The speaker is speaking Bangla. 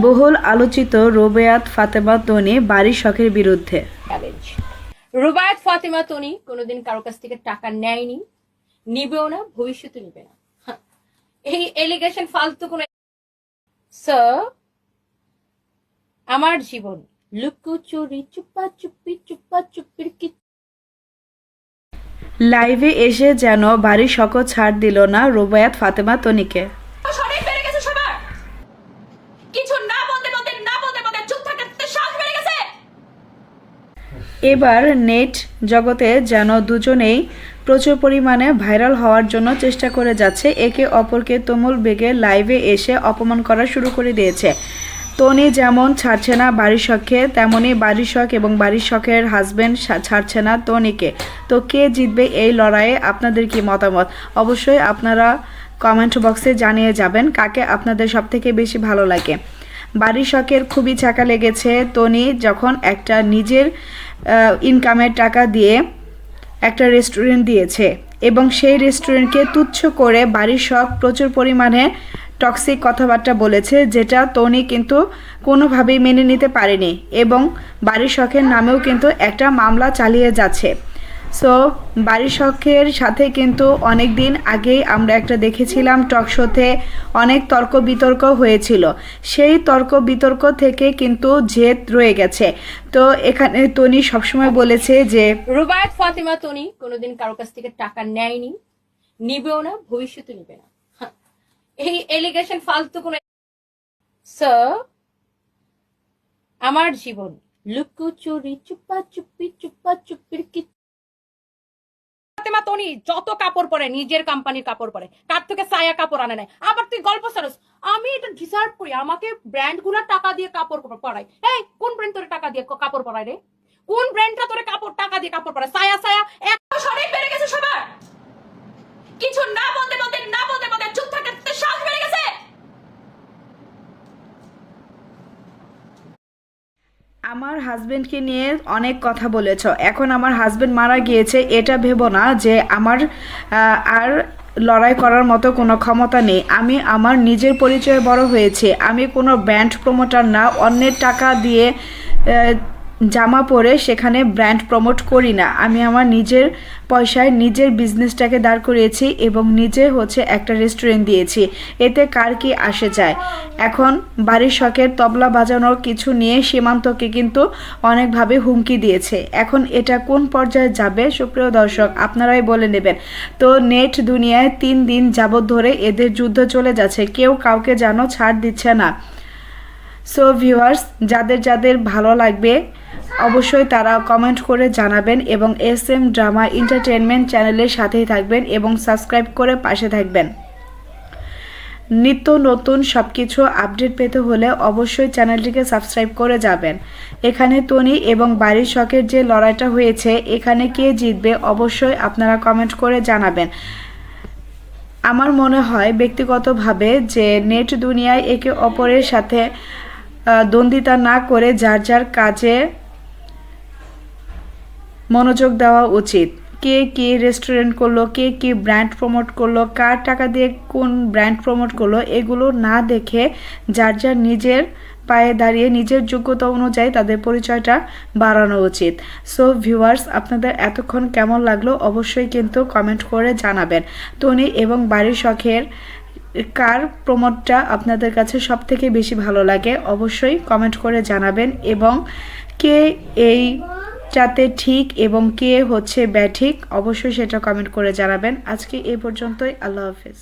বহুল আলোচিত রোবেয়াত ফাতেমা তনি বাড়ির শখের বিরুদ্ধে। রুবায়ত ফাতেমা তনি কোনোদিন কারও কাছ থেকে টাকা নেয়নি নিবেও না ভবিষ্যতে নিবে না। হ্যাঁ, এই এলিগেশন ফালতু কোনো স্যার আমার জীবন লুকোচুরি চুপা চুপি চুপা চুপির কি লাইভে এসে যেন বাড়ির শখ ছাড় দিল না রোবায়াত ফাতেমা তনিকে সঠিক বেড়ে গেছে সবার কিছু না বলতে বলতে না বলতে বলতে চুপ থাকতে সাহস বেড়ে গেছে এবার নেট জগতে যেন দুজনেই প্রচুর পরিমাণে ভাইরাল হওয়ার জন্য চেষ্টা করে যাচ্ছে। একে অপরকে তুমুল বেগে লাইভে এসে অপমান করা শুরু করে দিয়েছে। তনি যেমন ছাড়ছে না বাড়ির শখে তেমনই বাড়ির শখ এবং বাড়ির শখের হাজবেন্ড ছাড়ছে না তনিকে তো কে জিতবে এই লড়াইয়ে আপনাদের কি মতামত? অবশ্যই আপনারা কমেন্ট বক্সে জানিয়ে যাবেন কাকে আপনাদের সবথেকে বেশি ভালো লাগে। বাড়ির শখের খুবই চাকা লেগেছে তনি যখন একটা নিজের ইনকামের টাকা দিয়ে একটা রেস্টুরেন্ট দিয়েছে এবং সেই রেস্টুরেন্টকে তুচ্ছ করে বাড়ির শখ প্রচুর পরিমাণে টক্সিক কথাবার্তা বলেছে, যেটা তনি কিন্তু কোনোভাবেই মেনে নিতে পারেনি এবং বাড়ির শখের নামেও কিন্তু একটা মামলা চালিয়ে যাচ্ছে। সো বাড়ির শখের সাথে কিন্তু অনেক দিন আগেই আমরা একটা দেখেছিলাম টক শোতে অনেক তর্ক বিতর্ক হয়েছিল। সেই তর্ক বিতর্ক থেকে কিন্তু জেদ রয়ে গেছে। তো এখানে তনি সবসময় বলেছে যে রুবায়ত, ফাতেমা, তনি কোনোদিন কারও কাছ থেকে টাকা নেয়নি। নিবেও না, ভবিষ্যতে নিবে না। এই এলিগেশন ফালতু কোনো স্যার আমার জীবন লুকোচুরি চুপা চুপি, চুপা চুপির কি তনি যত কাপড় পরে, নিজের কোম্পানির কাপড় পরে কার থেকে সায়া কাপড় আনে নাই। আবার তুই গল্প সারস, আমি এটা ডিজার্ভ করি, আমাকে ব্র্যান্ড টাকা দিয়ে কাপড় পরাই এই, কোন ব্র্যান্ড তোর টাকা দিয়ে কাপড় পরায় রে? কোন ব্র্যান্ডটা তোর কাপড়, টাকা দিয়ে কাপড় পরায়? সায়া সায়া এক সঠিক বেড়ে গেছে সবার কিছু না বলতে বলতে না বলতে বলতে চুপ থাকতে সাহস বেড়ে গেছে আমার হাজবেন্ডকে নিয়ে অনেক কথা বলেছ। এখন আমার হাজবেন্ড মারা গিয়েছে, এটা ভেবো না যে আমার আর লড়াই করার মতো কোনো ক্ষমতা নেই। আমি আমার নিজের পরিচয়ে বড় হয়েছে। আমি কোনো ব্যান্ড প্রমোটার না, অন্যের টাকা দিয়ে জামা পরে সেখানে ব্র্যান্ড প্রমোট করি না। আমি আমার নিজের পয়সায় নিজের বিজনেসটাকে দাঁড় করিয়েছি এবং নিজে হচ্ছে একটা রেস্টুরেন্ট দিয়েছি। এতে কার কি আসে যায়? এখন বাড়ির শখের তবলা বাজানোর কিছু নিয়ে সীমান্তকে কিন্তু অনেকভাবে হুমকি দিয়েছে। এখন এটা কোন পর্যায়ে যাবে? সুপ্রিয় দর্শক, আপনারাই বলে নেবেন। তো নেট দুনিয়ায় তিন দিন যাবৎ ধরে এদের যুদ্ধ চলে যাচ্ছে। কেউ কাউকে যেন ছাড় দিচ্ছে না। সো ভিউয়ার্স যাদের যাদের ভালো লাগবে অবশ্যই তারা কমেন্ট করে জানাবেন এবং এস এম ড্রামা এন্টারটেনমেন্ট চ্যানেলের সাথেই থাকবেন এবং সাবস্ক্রাইব করে পাশে থাকবেন। নিত্য নতুন সব কিছু আপডেট পেতে হলে অবশ্যই চ্যানেলটিকে সাবস্ক্রাইব করে যাবেন। এখানে তনি এবং বাড়ির শখের যে লড়াইটা হয়েছে, এখানে কে জিতবে অবশ্যই আপনারা কমেন্ট করে জানাবেন। আমার মনে হয় ব্যক্তিগতভাবে যে নেট দুনিয়ায় একে অপরের সাথে দ্বন্দ্বিতা না করে যার যার কাজে মনোযোগ দেওয়া উচিত। কে কে রেস্টুরেন্ট করল, কে কে ব্র্যান্ড প্রমোট করল, কার টাকা দিয়ে কোন ব্র্যান্ড প্রমোট করল, এগুলো না দেখে যার যার নিজের পায়ে দাঁড়িয়ে নিজের যোগ্যতা অনুযায়ী তাদের পরিচয়টা বাড়ানো উচিত। সো ভিউয়ার্স আপনাদের এতক্ষণ কেমন লাগল অবশ্যই কিন্তু কমেন্ট করে জানাবেন। টনি এবং বাড়ির শখের কার প্রমোটটা আপনাদের কাছে সব থেকে বেশি ভালো লাগে অবশ্যই কমেন্ট করে জানাবেন এবং কে এই যাতে ঠিক এবং কে হচ্ছে ব্যাঠিক, অবশ্যই সেটা কমেন্ট করে জানাবেন। আজকে এ পর্যন্তই, আল্লাহ হাফেজ।